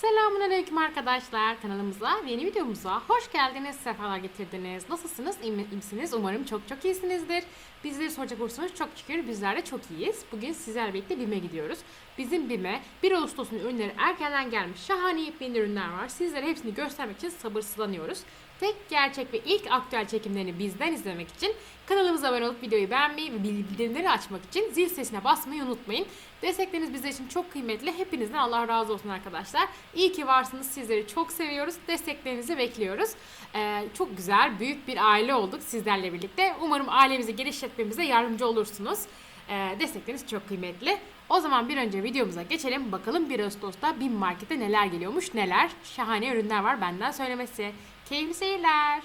Selamun Aleyküm arkadaşlar kanalımıza ve yeni videomuza hoş geldiniz, sefalar getirdiniz. Nasılsınız, iyi misiniz? Umarım çok çok iyisinizdir. Bizleri soracak olursanız çok şükür bizler de çok iyiyiz. Bugün sizlerle birlikte BİM'e gidiyoruz. Bizim BİM'e 1 Ağustos'un ürünleri erkenden gelmiş şahane yepyeni ürünler var. Sizlere hepsini göstermek için sabırsızlanıyoruz. Tek gerçek ve ilk aktüel çekimlerini bizden izlemek için kanalımıza abone olup videoyu beğenmeyi ve bildirimleri açmak için zil sesine basmayı unutmayın. Destekleriniz bizler için çok kıymetli. Hepinizden Allah razı olsun arkadaşlar. İyi ki varsınız. Sizleri çok seviyoruz. Desteklerinizi bekliyoruz. Ee, çok güzel, büyük bir aile olduk sizlerle birlikte. Umarım ailemizi genişletmemize yardımcı olursunuz. Ee, destekleriniz çok kıymetli. O zaman bir önce videomuza geçelim. Bakalım 1 Ağustos'ta BİM Market'te neler geliyormuş, neler. Şahane ürünler var benden söylemesi. Keyifli seyirler.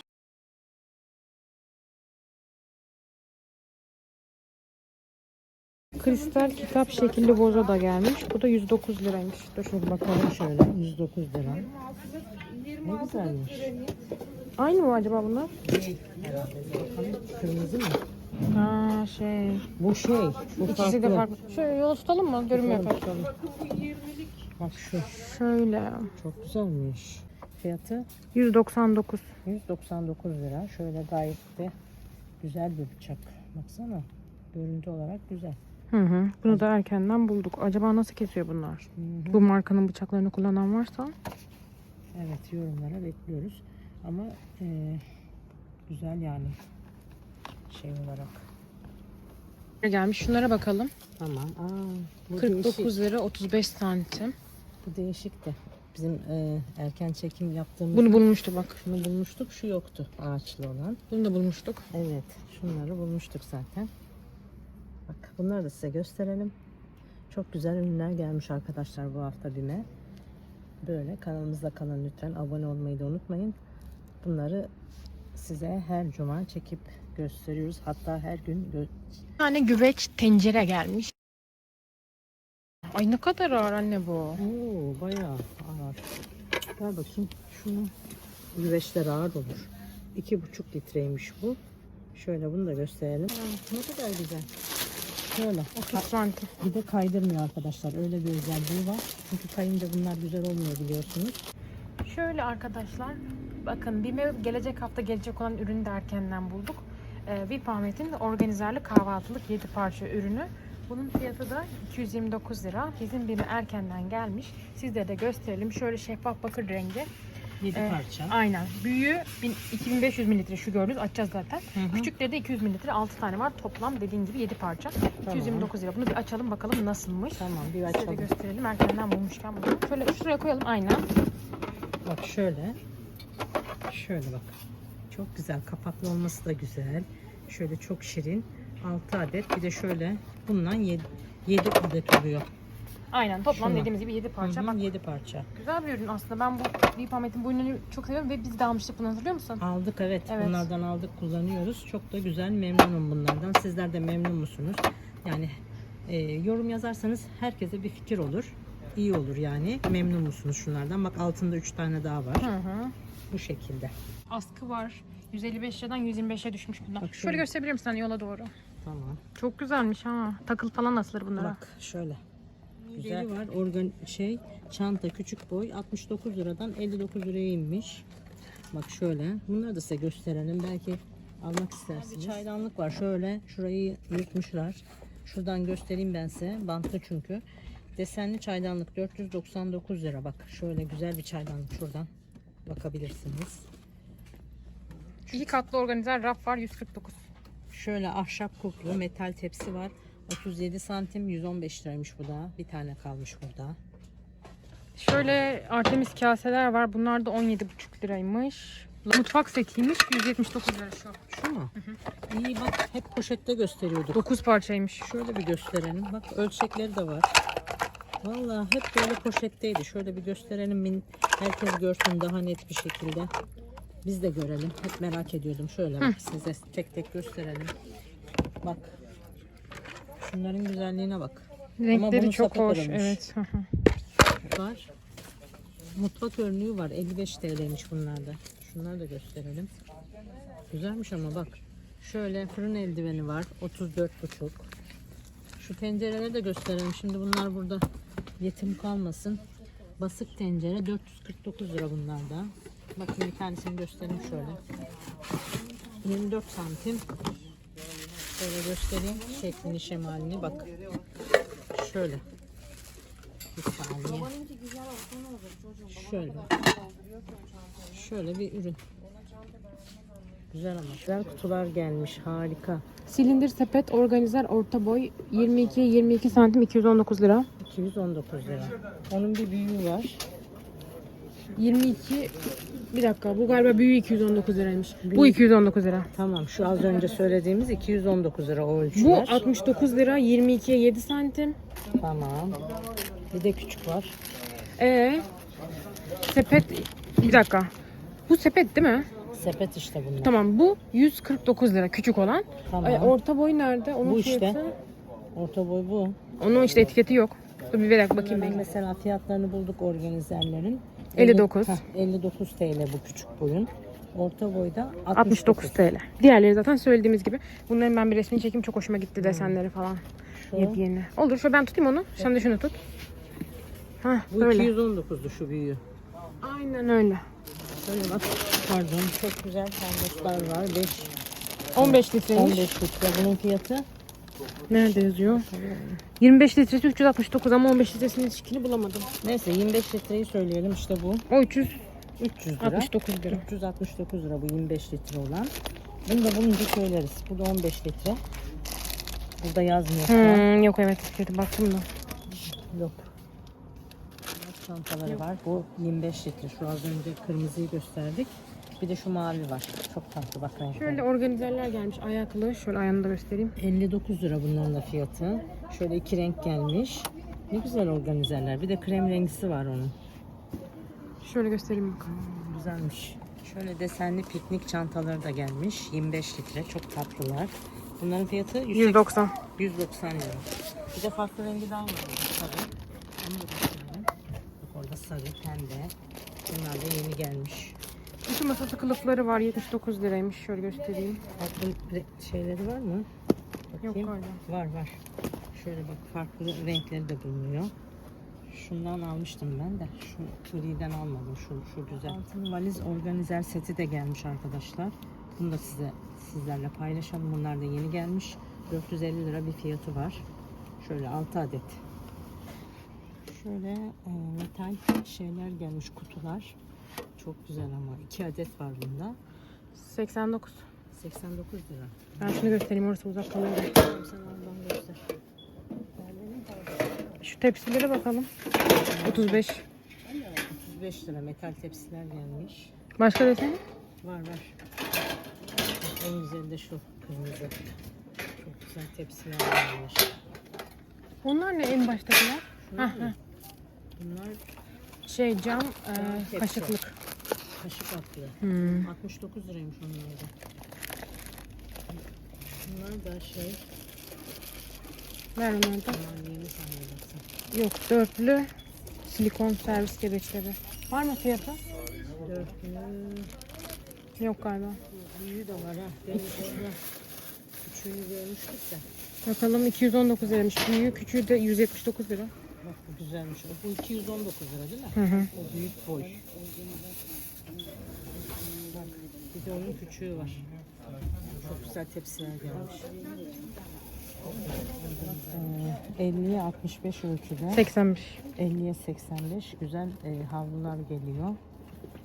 Kristal kitap şekilli boza da gelmiş. Bu da 109 liraymış. Dur şöyle bakalım şöyle. 109 lira. Ne güzelmiş. Aynı mı acaba bunlar? Bakalım kırmızı mı? Ha şey. Bu şey, bu İkisi de farklı. Şöyle yol tutalım mı? Görünmüyor pek. Bak şu, Şöyle. çok güzelmiş. Fiyatı 199. 199 lira. Şöyle gayet de güzel bir bıçak. Baksana, görüntü olarak güzel. Hı hı. Bunu da erkenden bulduk. Acaba nasıl kesiyor bunlar? Bu markanın bıçaklarını kullanan varsa? Evet, yorumlara bekliyoruz. Ama eee, güzel yani şey olarak. Gelmiş. Şunlara bakalım. Tamam. Aa, bu 49 değişik. lira 35 santim. Bu değişik de. Bizim eee, erken çekim yaptığımız Bunu bulmuştu bak. şunu bulmuştuk. Şu yoktu ağaçlı olan. Bunu da bulmuştuk. Evet, şunları bulmuştuk zaten. Bak, bunları da size gösterelim. Çok güzel ürünler gelmiş arkadaşlar bu hafta BİM'e. Böyle kanalımızda kalın lütfen. Abone olmayı da unutmayın. Bunları size her cuma çekip gösteriyoruz. Hatta her gün gö- Bir tane güveç tencere gelmiş. Ay ne kadar ağır anne bu. Oo, bayağı ağır. Ver bakayım şunu. Güveçler ağır olur. İki buçuk litreymiş bu. Şöyle bunu da gösterelim. Ne kadar güzel. Şöyle. 30 santim. Bir de kaydırmıyor arkadaşlar. Öyle bir özelliği var. Çünkü kayınca bunlar güzel olmuyor biliyorsunuz. Şöyle arkadaşlar, bakın BİM'e gelecek hafta gelecek olan ürünü de erkenden bulduk. Ee, VIP Ahmet'in organizerli kahvaltılık 7 parça ürünü. Bunun fiyatı da 229 lira. Bizim BİM'e erkenden gelmiş. Sizlere de gösterelim. Şöyle şeffaf bakır rengi. 7 Ee, parça. Aynen. Büyüğü 1000 2500 mililitre şu gördünüz. Açacağız zaten. Hı hı. Küçükleri de 200 mililitre 6 tane var. Toplam dediğim gibi 7 parça. 229 lira. Bunu bir açalım bakalım nasılmış. Tamam bir Size de açalım. gösterelim. Erkenden bulmuşken bunu. Şöyle şuraya koyalım. Aynen. Bak şöyle. Şöyle bak. Çok güzel. Kapaklı olması da güzel. Şöyle çok şirin. 6 adet. Bir de şöyle bundan 7, 7 adet oluyor. Aynen. Toplam Şuna. dediğimiz gibi 7 parça. Bak 7 parça. Güzel bir ürün aslında. Ben bu Deep Ahmet'in bu ürünü çok seviyorum ve biz de almıştık bunu hatırlıyor musun? Aldık evet. Evet. Bunlardan aldık kullanıyoruz. Çok da güzel memnunum bunlardan. Sizler de memnun musunuz? Yani e, yorum yazarsanız herkese bir fikir olur. İyi olur yani. Memnun musunuz şunlardan? Bak altında 3 tane daha var. Hı hı. Bu şekilde. Askı var. 155 liradan 125'e düşmüş bunlar. Bak şöyle. şöyle. gösterebilir misin hani yola doğru? Tamam. Çok güzelmiş ha. Takıl falan asılır bunlara. Bak şöyle. Güzel var. Organ şey çanta küçük boy 69 liradan 59 liraya inmiş. Bak şöyle. Bunları da size gösterelim. Belki almak istersiniz. Bir çaydanlık var. Şöyle şurayı yırtmışlar. Şuradan göstereyim ben size. Bantlı çünkü. Desenli çaydanlık 499 lira. Bak şöyle güzel bir çaydanlık şuradan bakabilirsiniz. İki katlı organizer raf var 149. Şöyle ahşap kuplu metal tepsi var. 37 santim 115 liraymış bu da. Bir tane kalmış burada. Şöyle Artemis kaseler var. Bunlar da 17,5 liraymış. Mutfak setiymiş. 179 lira şu. Şu mu? İyi bak hep poşette gösteriyorduk. 9 parçaymış. Şöyle bir gösterelim. Bak ölçekleri de var. Vallahi hep böyle poşetteydi. Şöyle bir gösterelim. Herkes görsün daha net bir şekilde. Biz de görelim. Hep merak ediyordum. Şöyle bak size tek tek gösterelim. Bak. Şunların güzelliğine bak. Renkleri çok hoş. Evet. var. Mutfak örneği var. 55 TL'ymiş bunlarda. Şunları da gösterelim. Güzelmiş ama bak. Şöyle fırın eldiveni var. 34,5. Şu tencereleri de gösterelim. Şimdi bunlar burada yetim kalmasın. Basık tencere 449 lira bunlarda. Bakın bir tanesini göstereyim şöyle. 24 santim. Şöyle göstereyim şeklini şemalini bak. Şöyle. Bir saniye. Şöyle. Şöyle bir ürün. Güzel ama. Güzel kutular gelmiş. Harika. Silindir sepet organizer orta boy 22 22 santim 219 lira. 219 lira. Onun bir büyüğü var. 22 bir dakika bu galiba büyüğü 219 liraymış. Bu 219 lira. Tamam şu az önce söylediğimiz 219 lira o Bu ölçüler. 69 lira 22'ye 7 santim. Tamam. Bir de küçük var. Ee sepet bir dakika. Bu sepet değil mi? Sepet işte bunlar. Tamam bu 149 lira küçük olan. Tamam. Ay, orta boy nerede? Onun Bu işte. fiyatı. Orta boy bu. Onun işte etiketi yok. Dur bir dakika bakayım Ben ben. mesela fiyatlarını bulduk organizerlerin. 59. Heh, 59 TL bu küçük boyun. Orta boyda 69. 69 TL. Diğerleri zaten söylediğimiz gibi. Bunların ben bir resmini çekeyim çok hoşuma gitti desenleri falan. Şu, Yepyeni. Olur şöyle ben tutayım onu. Sen de şunu tut. Hah bu böyle. 219'du şu büyüğü. Aynen öyle. Böyle bak. Pardon. Çok güzel termoslar var. 5 15 litreymiş. 15 litre. Bunun fiyatı Nerede yazıyor? 25 litresi 369 ama 15 litresinin içkini bulamadım. neyse 25 litreyi söyleyelim işte bu. O 300 300 lira. 69 lira. 369 lira bu 25 litre olan. Bunu da bulunca söyleriz. Bu da 15 litre. Burada yazmıyor. Hmm, yok evet etiketi baktım da. Yok. Çantaları var. Bu 25 litre. Şu az önce kırmızıyı gösterdik. Bir de şu mavi var. Çok tatlı bak renkleri. Şöyle organizerler gelmiş ayaklı. Şöyle ayağını da göstereyim. 59 lira bunların da fiyatı. Şöyle iki renk gelmiş. Ne güzel organizerler. Bir de krem rengisi var onun. Şöyle göstereyim bakalım. Güzelmiş. Şöyle desenli piknik çantaları da gelmiş. 25 litre. Çok tatlılar. Bunların fiyatı 180 190. 190 lira. Bir de farklı rengi daha var. Sarı. Onu da gösterelim. Bak orada sarı, pembe. Bunlar da yeni gelmiş. Kutu masası kılıfları var 79 liraymış. Şöyle göstereyim. Re- şeyleri var mı? Yok Bakayım. galiba. Var var. Şöyle bak farklı renkleri de bulunuyor. Şundan almıştım ben de. Şu griden almadım. Şu, şu güzel. Altın valiz organizer seti de gelmiş arkadaşlar. Bunu da size sizlerle paylaşalım. Bunlar da yeni gelmiş. 450 lira bir fiyatı var. Şöyle 6 adet. Şöyle e, metal şeyler gelmiş kutular. Çok güzel ama 2 adet var bunda. 89. 89 lira. Ben şunu göstereyim orası uzak kalıyor. Tamam, sen oradan göster. Şu tepsilere bakalım. 35. 35 lira metal tepsiler gelmiş. Başka desen? Var var. En güzeli de şu kırmızı. Çok güzel tepsiler gelmiş. Onlar ne en baştakiler? Şunlar mı? Bunlar Şey cam e, tepsi. kaşıklık. Kaşık atlı. Hmm. 69 liraymış onlar da. Bunlar da şey, Ver onları da. bunlar yeni zannedersem. Yok dörtlü silikon servis gereçleri. Var mı fiyatı? Dörtlü, Yok galiba. büyüğü de var ha. Ben orada görmüştük de. Bakalım 219 liraymış. Büyüğü küçüğü de 179 lira. Bak bu güzelmiş. Bu 219 lira değil mi? Hı hı. O büyük boy. Bir de onun küçüğü var. Çok güzel tepsiler gelmiş. Ee, 50'ye 65 ölçüde. 85. 50'ye 85 güzel e, havlular geliyor.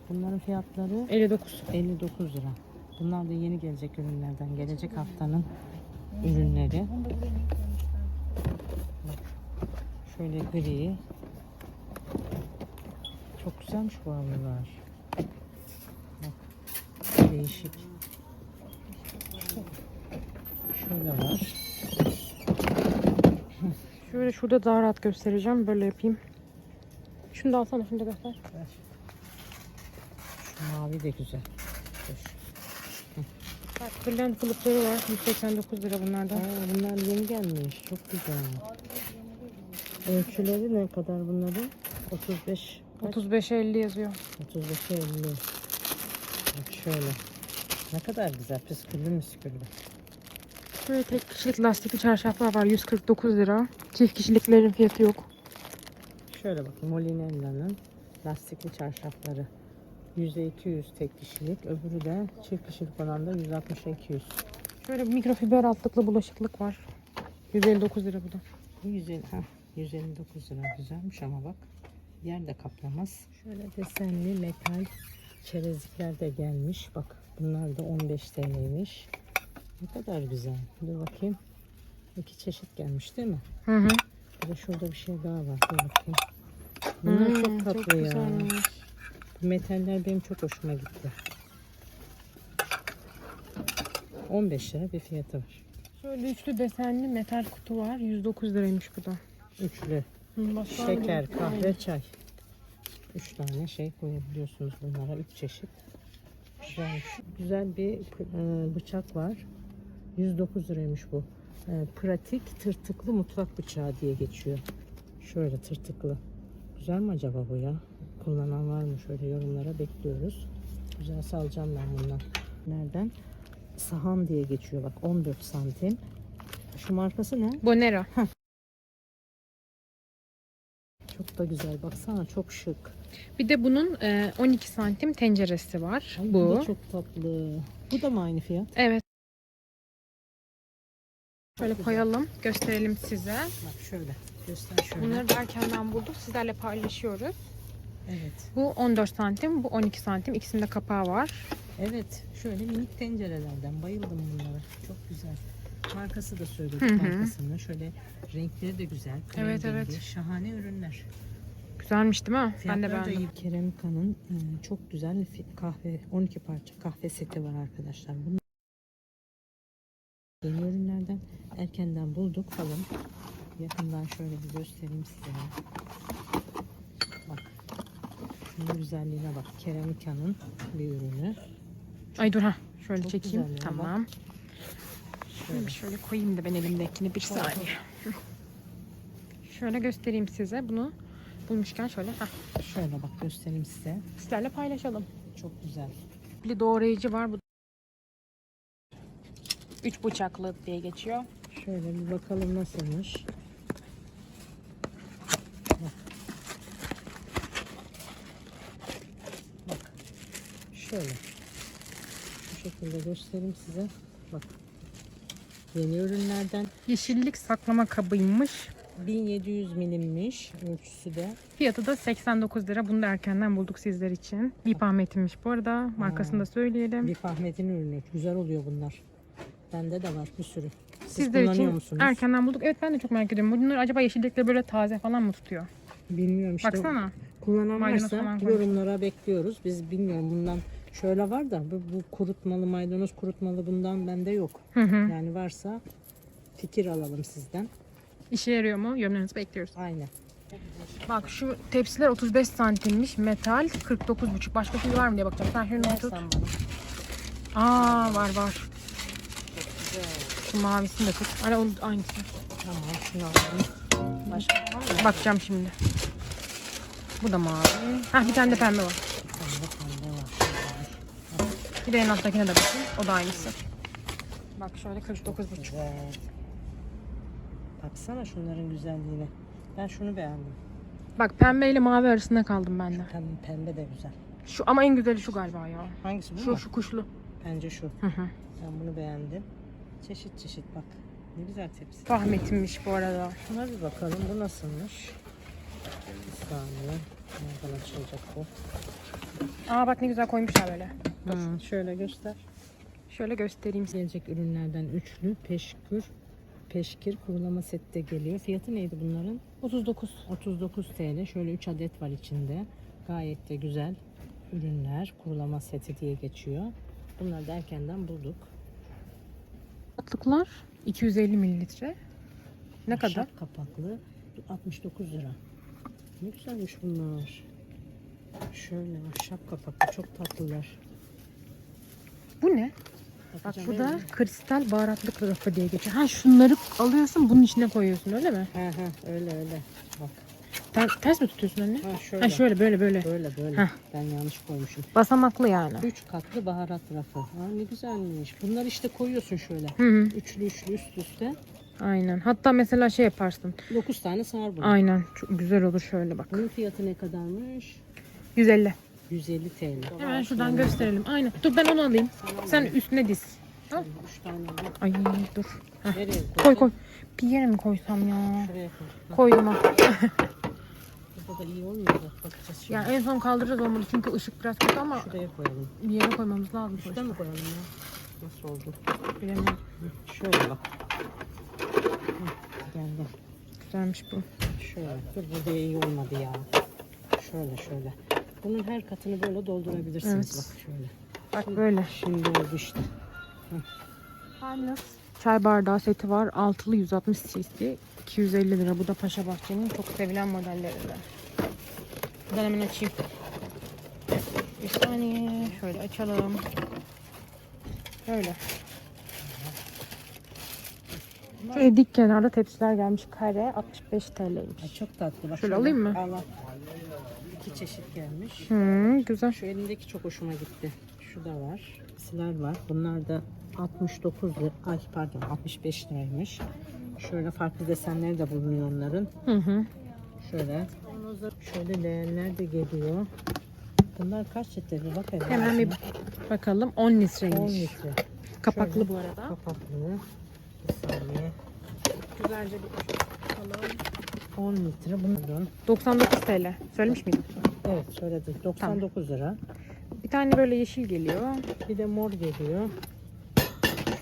Bunların fiyatları 59. 59 lira. Bunlar da yeni gelecek ürünlerden. Gelecek haftanın ürünleri. Bak, şöyle gri. Çok güzelmiş bu havlular. Değişik. Şöyle var. Şöyle şurada daha rahat göstereceğim. Böyle yapayım. Şunu da alsana, da göster. Ver. Şu mavi de güzel. Dur. Bak, Brilliant kılıfları var. 189 lira bunlardan. Aa, bunlar yeni gelmiş. Çok güzel. Ölçüleri ne kadar bunların? 35 kaç? 35-50 yazıyor. 35 50. Bak şöyle. Ne kadar güzel. Püsküllü müsküllü. Şöyle tek kişilik lastikli çarşaflar var. 149 lira. Çift kişiliklerin fiyatı yok. Şöyle bakın Molinella'nın lastikli çarşafları. %200 tek kişilik. Öbürü de çift kişilik olan da 160-200. Şöyle bir mikrofiber altlıklı bulaşıklık var. 159 lira bu da. Bu 150, heh, 159 lira güzelmiş ama bak yer de kaplamaz. Şöyle desenli metal çerezlikler de gelmiş. Bak bunlar da 15 TL'ymiş. Ne kadar güzel. Dur bakayım. İki çeşit gelmiş değil mi? Hı hı. Bir de şurada bir şey daha var. Dur bakayım. Bunlar Hmm, çok tatlı ya. güzelmiş. Bu metaller benim çok hoşuma gitti. 15 lira bir fiyatı var. Şöyle üçlü desenli metal kutu var. 109 liraymış bu da. Üçlü. Hı, Şeker, kahve, çay. Üç tane şey koyabiliyorsunuz bunlara. Üç çeşit. Güzel, güzel bir e, bıçak var. 109 liraymış bu. E, pratik tırtıklı mutfak bıçağı diye geçiyor. Şöyle tırtıklı. Güzel mi acaba bu ya? Kullanan var mı? Şöyle yorumlara bekliyoruz. Güzel salacağım ben bundan. Nereden? Sahan diye geçiyor bak 14 santim. Şu markası ne? Bonera. Çok da güzel. Baksana çok şık. Bir de bunun e, 12 santim tenceresi var. Ay, bu. da çok tatlı. Bu da mı aynı fiyat? Evet. Şöyle koyalım, gösterelim size. Bak şöyle. Göster şöyle. Bunları da erkenden bulduk. Sizlerle paylaşıyoruz. Evet. Bu 14 santim, bu 12 santim. İkisinde kapağı var. Evet. Şöyle minik tencerelerden. Bayıldım bunlara. Çok güzel. Markası da söyledik markasını. Şöyle renkleri de güzel. krem Evet, rengi. evet. Şahane ürünler. Güzelmiş değil mi? ben de Fiyatları beğendim. iyi. Keramika'nın e, çok güzel kahve 12 parça kahve seti var arkadaşlar. Bunlar yeni ürünlerden erkenden bulduk falan. Yakından şöyle bir göstereyim size. Bak. Şunun güzelliğine bak. Keramika'nın bir ürünü. Ay dur ha. Şöyle Çok çekeyim. güzel tamam. Şöyle. Şöyle koyayım da ben elimdekini bir saniye. şöyle göstereyim size bunu. Bulmuşken şöyle heh, Şöyle bak göstereyim size. sizlerle paylaşalım. Çok güzel. Bir doğrayıcı var bu. Üç bıçaklı diye geçiyor. Şöyle bir bakalım nasılmış. Bak. Bak. Şöyle. Bu şekilde göstereyim size. Bak. Yeni ürünlerden Yeşillik saklama kabıymış. 1700 milimmiş ölçüsü de. Fiyatı da 89 lira. Bunu da erkenden bulduk sizler için. Vip Ahmet'inmiş bu arada. Markasını da söyleyelim. Bir Ahmet'in ürünü. Güzel oluyor bunlar. Bende de var bir sürü. Siz Sizler kullanıyor için musunuz? erkenden bulduk. Evet ben de çok merak ediyorum. Bunlar acaba yeşillikleri böyle taze falan mı tutuyor? Bilmiyorum işte. Baksana. Kullanan Maydanoz varsa falan koymuş. yorumlara bekliyoruz. Biz bilmiyorum bundan şöyle var da bu, bu kurutmalı maydanoz kurutmalı bundan bende yok. Hı hı. Yani varsa fikir alalım sizden. İşe yarıyor mu? Yorumlarınızı bekliyoruz. Aynen. Bak şu tepsiler 35 santimmiş. Metal 49,5. Başka şey var mı diye bakacağım. Sen şunu tut. Aa var var. Şu mavisini de tut. Hani onun aynısı. Tamam şunu alalım. Başka var mı? Bakacağım şimdi. Bu da mavi. Hah bir tane de pembe var. Pembe pembe var. Bir de en alttakine de bakayım. O da aynısı. Bak şöyle 49,5. Baksana şunların güzelliğine. Ben şunu beğendim. Bak pembe ile mavi arasında kaldım ben de. Pembe, pembe de güzel. Şu ama en güzeli şu galiba ya. Hangisi bu Şu mu? şu kuşlu. Bence şu. Hı hı. Ben bunu beğendim. Çeşit çeşit bak. Ne güzel tepsi. Ahmet'inmiş bu arada. Şuna bir bakalım bu nasılmış. Bir saniye. Nereden açılacak bu? Aa bak ne güzel koymuşlar böyle. Hmm, şöyle göster. Şöyle göstereyim size. Gelecek ürünlerden üçlü peşkür peşkir kurulama sette geliyor. Fiyatı neydi bunların? 39. 39 TL. Şöyle 3 adet var içinde. Gayet de güzel ürünler. Kurulama seti diye geçiyor. Bunları da erkenden bulduk. Atlıklar 250 mililitre. Ne kadar? Ahşap kapaklı 69 lira. Ne güzelmiş bunlar. Şöyle ahşap kapaklı çok tatlılar. Bu ne? Bak Bakacağım, bu da mi? kristal baharatlık rafı diye geçiyor. Ha şunları alıyorsun bunun içine koyuyorsun öyle mi? He he öyle öyle. Bak. Sen ters mi tutuyorsun anne? Ha şöyle. Ha şöyle böyle böyle. Böyle böyle. Heh. Ben yanlış koymuşum. Basamaklı yani. Üç katlı baharat rafı. Aa, ne güzelmiş. Bunlar işte koyuyorsun şöyle. Hı hı. Üçlü üçlü üst üste. Aynen. Hatta mesela şey yaparsın. 9 tane sığar bu. Aynen. Çok güzel olur şöyle bak. Bunun fiyatı ne kadarmış? 150. 150 TL. Hemen şuradan gösterelim. Aynen. Dur ben onu alayım. Sen üstüne diz. 3 tane. Ay dur. Heh. Nereye Koy koy. Bir yere mi koysam ya? Şuraya koy. Koydum ha. Burada da iyi olmuyor da bakacağız şimdi. Ya en son kaldıracağız olmalı çünkü ışık biraz kötü ama Şuraya koyalım. bir yere koymamız lazım. Şurada mı koyalım ya? Nasıl oldu? Hı, Şöyle bak. Hı, Gel gel. Güzelmiş bu. Şöyle. Dur burada iyi olmadı ya. Şöyle şöyle. Bunun her katını böyle doldurabilirsiniz Evet. bak şöyle. Bak böyle. Şimdi oldu işte. Çay bardağı seti var. Altılı 160 cc. 250 lira. Bu da Paşa Bahçe'nin çok sevilen modellerinden. Ben hemen açayım. Bir saniye. Şöyle açalım. Böyle. Şöyle dik kenarda tepsiler gelmiş. Kare 65 TL'ymiş. Çok tatlı. Bak Şöyle alayım mı? Al al. İki çeşit gelmiş. Hmm, güzel. Şu elimdeki çok hoşuma gitti. Şu da var. Siler var. Bunlar da 69 lira. Ay pardon 65 liraymış. Şöyle farklı desenleri de bulunuyor onların. Hı hı. Şöyle. Şöyle leğenler de geliyor. Bunlar kaç litre bir bak hele. Hemen bir bakalım. 10 10 litreymiş. litre. Kapaklı Şöyle. bu arada. Kapaklı. Bir saniye. Güzelce bir 10 litre bunların. 99 TL. Söylemiş miydim? Evet söyledik. 99 lira. Bir tane böyle yeşil geliyor. Bir de mor geliyor.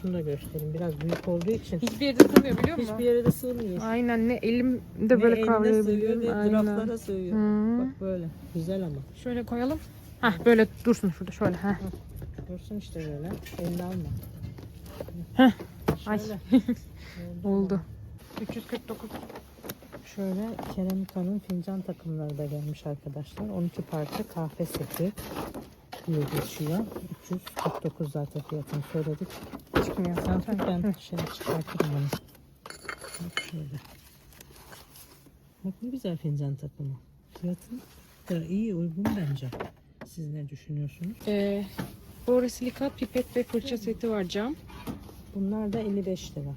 Şunu da göstereyim. Biraz büyük olduğu için. Hiçbir yerde sığmıyor biliyor musun? Hiçbir yere de sığmıyor. Aynen ne elimde Ne böyle eline sığıyor kavrayabilirim. ne Aynen. raflara sığıyor. Hı. Bak böyle. Güzel ama. Şöyle koyalım. Hah böyle dursun şurada şöyle. Heh. Dursun işte böyle. Elini alma. Heh. Ay. Şöyle. Oldu. 349. Şöyle keramika'nın fincan takımları da gelmiş arkadaşlar. 12 parça kahve seti diye geçiyor. 349 zaten fiyatını söyledik. Çıkmıyor. Tut ben şöyle çıkartırım onu. Bak şöyle. Bak ne güzel fincan takımı. Fiyatı da iyi uygun bence. Siz ne düşünüyorsunuz? Ee, borosilikat pipet ve fırça seti var cam. Bunlar da 55 lira.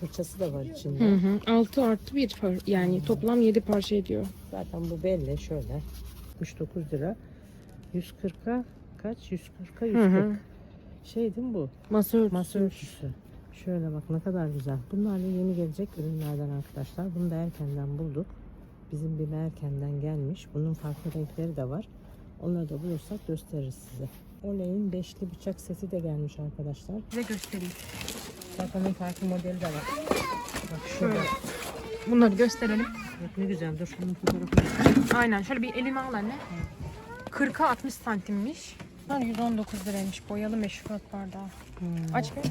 Fırçası da var içinde. Hı hı. 6 artı 1 par yani toplam 7 parça ediyor. Zaten bu belli şöyle. 69 lira. 140'a kaç? 140'a 140. Hı hı. Şey değil mi bu? Masa örtüsü. Masa örtüsü. Şöyle bak ne kadar güzel. Bunlar da yeni gelecek ürünlerden arkadaşlar. Bunu da erkenden bulduk. Bizim bir erkenden gelmiş. Bunun farklı renkleri de var. Onları da bulursak gösteririz size. Olay'in beşli bıçak seti de gelmiş arkadaşlar. Size göstereyim. Bak onun farklı modeli de var. Bak şurada. Şöyle. Bunları gösterelim. Bak ne güzel. Dur şunun fotoğrafını. Aynen. Şöyle bir elime al anne. 40'a 60 santimmiş. Bunlar 119 liraymış. Boyalı meşrubat bardağı. Hmm. Aç bir.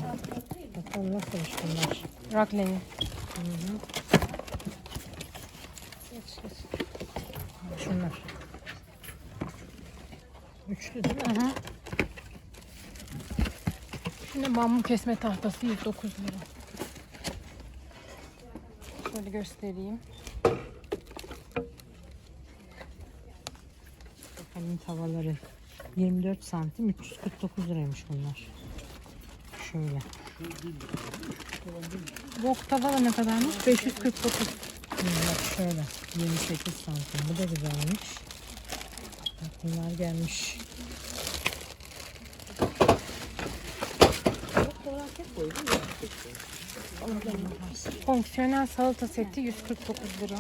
Bakalım nasılmış bunlar. Raklenin. Şunlar. Üçlü değil mi? Hı hı. Şimdi bambu kesme tahtası 109 lira. Şöyle göstereyim. Bakalım tavaları. 24 santim 349 liraymış bunlar. Şöyle. Wok tava da ne kadarmış? 549. Şimdi bak şöyle. 28 santim. Bu da güzelmiş. Bak bunlar gelmiş. Fonksiyonel salata seti 149 lira.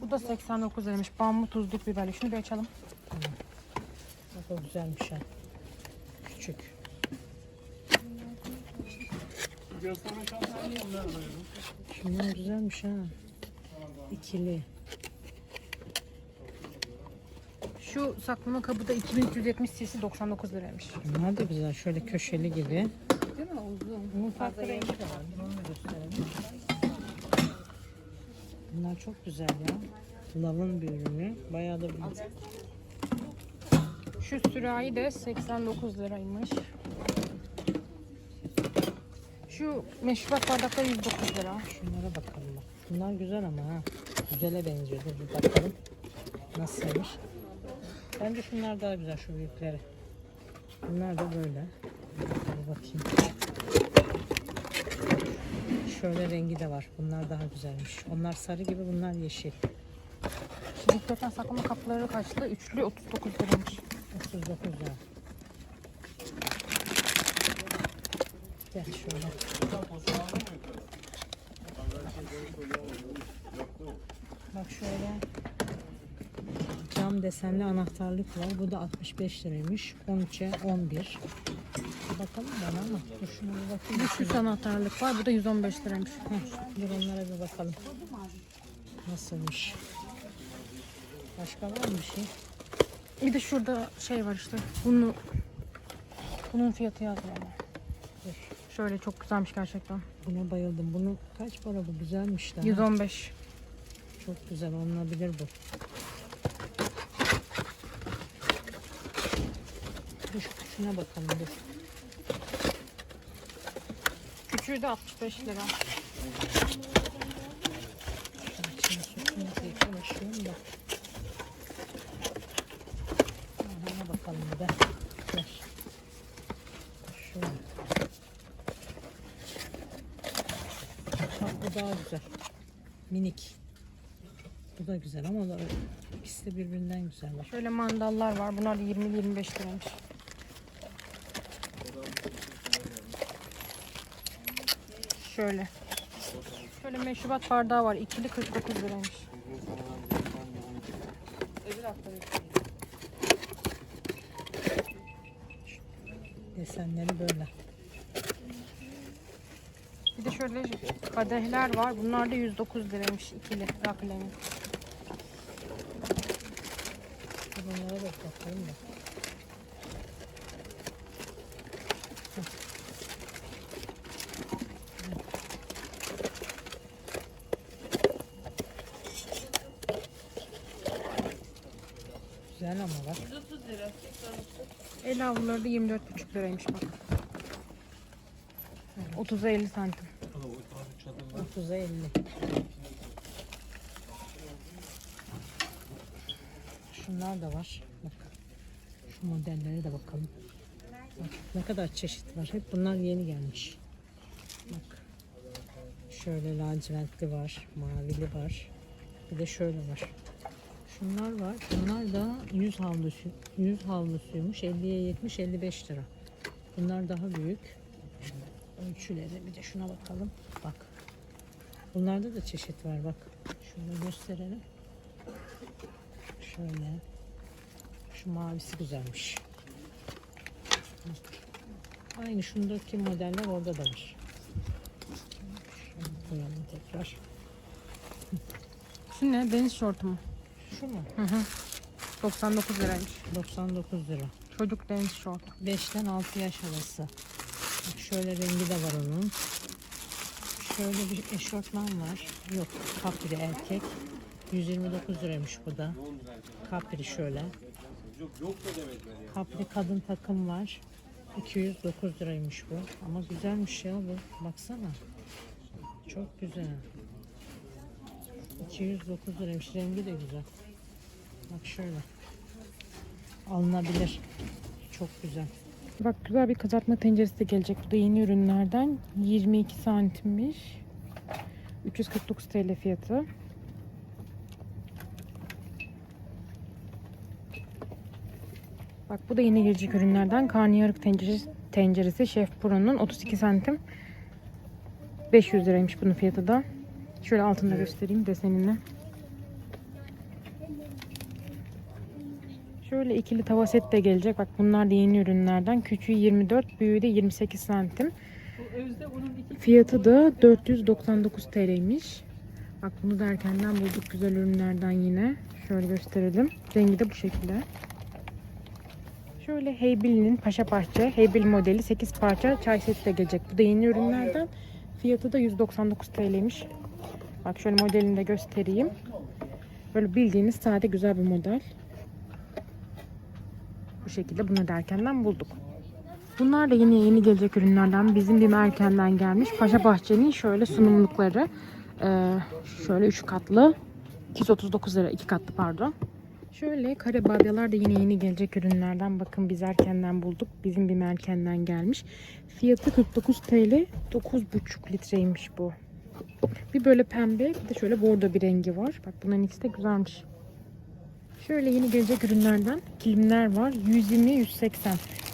Bu da 89 liraymış. Bambu tuzluk biberli. Şunu bir açalım. Bak o güzelmiş ha. Küçük. Şunlar güzelmiş ha. İkili. Şu saklama kabı da 2370 cc 99 liraymış. Bunlar da güzel. Şöyle köşeli gibi. Değil mi? Uzun. Bunun farklı rengi de var. Bunu da gösterelim. Bunlar çok güzel ya. Lavın bir ürünü. Bayağı da büyük. Şu sürahi de 89 liraymış. Şu meşrubat bardakları 109 lira. Şunlara bakalım bak. Bunlar güzel ama ha. Güzele benziyor. Dur bir bakalım. Nasılmış? Bence şunlar daha güzel şu büyükleri. Bunlar da böyle. Bir bakayım. Şöyle rengi de var. Bunlar daha güzelmiş. Onlar sarı gibi bunlar yeşil. Dikdörtgen saklama kapları kaçtı? Üçlü 39 liraymış. 39 lira. Gel şöyle. Bak şöyle. Desenli anahtarlık var. Bu da 65 liraymış. 13'e 11. Bakalım bana ama. Dur şuna bir bakayım. Bir süs anahtarlık var. Bu da 115 liraymış. Heh, dur onlara bir bakalım. Nasılmış? Başka var mı bir şey? Bir de şurada şey var işte. Bunu bunun fiyatı yazmıyor. Dur. Şöyle çok güzelmiş gerçekten. Buna bayıldım. Bunu kaç para bu? Güzelmiş daha. 115. Çok güzel olunabilir bu. Şuna bakalım dur. Küçüğü de 65 lira. Çalışıyorum da. Ona bakalım bir de. Ver. Şöyle. Bak bu daha güzel. Minik. Bu da güzel ama da ikisi de birbirinden güzel. Şöyle mandallar var. Bunlar da 20-25 liraymış. Şöyle. Şöyle meşrubat bardağı var. İkili 49 liraymış. Desenleri böyle. Bir de şöyle kadehler var. Bunlar da 109 liraymış. ikili raklemin. Bunlara da bakalım da. Güzel ama bak. El havluları da 24,5 liraymış bak. 30'a 50 santim. 30'a 50. Şunlar da var. Bak. Şu modellere de bakalım. Bak ne kadar çeşit var. Hep bunlar yeni gelmiş. Bak. Şöyle lacivertli var. Mavili var. Bir de şöyle var. Şunlar var. Bunlar da 100 havlusu. 100 havlusuymuş. 50'ye 70 55 lira. Bunlar daha büyük. Ölçüleri bir de şuna bakalım. Bak. Bunlarda da çeşit var bak. Şöyle gösterelim. Şöyle. Şu mavisi güzelmiş. Aynı şundaki modeller orada da var. Şöyle koyalım tekrar. Şu ne? Deniz şortu mu? Şu mu? Hı hı. 99 liraymış. 99 lira. Çocuk deniz şortu. 5'ten 6 yaş arası. Bak şöyle rengi de var onun. Şöyle bir eşofman var. Yok kapri erkek. 129 liraymış bu da. Kapri şöyle. Kapri kadın takım var. 209 liraymış bu. Ama güzelmiş ya bu. Baksana. Çok güzel. 209 liraymış. Rengi de güzel. Bak şöyle. Alınabilir. Çok güzel. Bak güzel bir kızartma tenceresi de gelecek. Bu da yeni ürünlerden. 22 santimmiş. 349 TL fiyatı. Bak bu da yeni gelecek ürünlerden. Karnıyarık tenceresi, tenceresi Şef Pro'nun 32 santim. 500 liraymış bunun fiyatı da. Şöyle altında göstereyim desenini. Şöyle ikili tava set de gelecek. Bak bunlar da yeni ürünlerden. Küçüğü 24, büyüğü de 28 santim. Fiyatı da 499 TL'ymiş. Bak bunu da erkenden bulduk güzel ürünlerden yine. Şöyle gösterelim. Rengi de bu şekilde. Şöyle Heybil'in Paşa Bahçe Heybil modeli 8 parça çay seti de gelecek. Bu da yeni ürünlerden. Fiyatı da 199 TL'ymiş. Bak şöyle modelini de göstereyim. Böyle bildiğiniz sade güzel bir model. Bu şekilde bunu da erkenden bulduk. Bunlar da yeni yeni gelecek ürünlerden. Bizim bir erkenden gelmiş. Paşa Bahçe'nin şöyle sunumlukları. Ee, şöyle 3 katlı. 239 lira 2 katlı pardon. Şöyle kare badyalar da yine yeni gelecek ürünlerden. Bakın biz erkenden bulduk. Bizim bir merkenden gelmiş. Fiyatı 49 TL. 9,5 litreymiş bu. Bir böyle pembe bir de şöyle bordo bir rengi var. Bak bunların ikisi de güzelmiş. Şöyle yeni gelecek ürünlerden kilimler var. 120-180.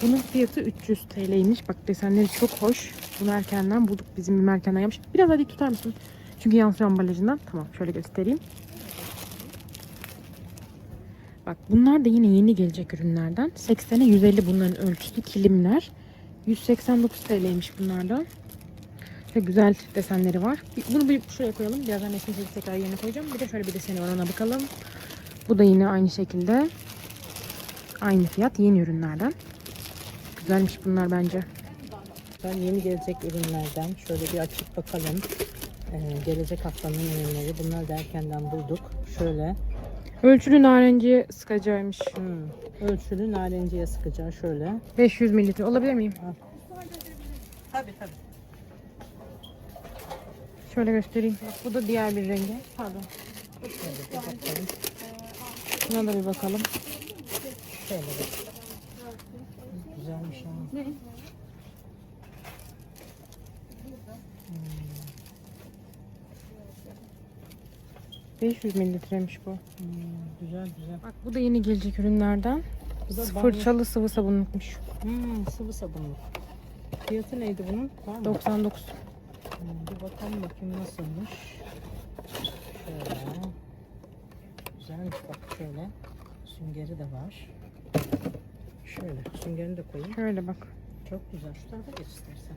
Bunun fiyatı 300 TL'ymiş. Bak desenleri çok hoş. Bunu erkenden bulduk. Bizim bir merkenden yapmış. Biraz hadi tutar mısın? Çünkü yansıyor ambalajından. Tamam şöyle göstereyim. Bak bunlar da yine yeni gelecek ürünlerden. 80'e 150 bunların ölçüsü kilimler. 189 TL'ymiş bunlardan. Ve güzel desenleri var. Bunu bir şuraya koyalım. Birazdan resmi çizip tekrar yerine koyacağım. Bir de şöyle bir deseni var ona bakalım. Bu da yine aynı şekilde. Aynı fiyat yeni ürünlerden. Güzelmiş bunlar bence. Ben yeni gelecek ürünlerden şöyle bir açıp bakalım. Ee, gelecek haftanın ürünleri. Bunlar da erkenden bulduk. Şöyle Ölçülü narenciye sıkacağıymış. hmm, ölçülü narenciye sıkacağı şöyle. 500 mililitre olabilir miyim? Tabii tabii. Şöyle göstereyim. Bak, bu da diğer bir rengi. Pardon. Buna da bir bakalım. Şöyle bak. Güzelmiş ama. Ne? Hmm. 500 mililitremiş bu. Hmm, güzel güzel. Bak bu da yeni gelecek ürünlerden. Bu da banyo- Fırçalı sıvı sabunlukmuş. Hmm, sıvı sabunluk. Fiyatı neydi bunun? Var mı? 99. Bir bakalım bakayım nasılmış. Şöyle. Güzelmiş bak şöyle. Süngeri de var. Şöyle süngerini de koyayım. Şöyle bak. Çok güzel. Şu tarafa geç istersen.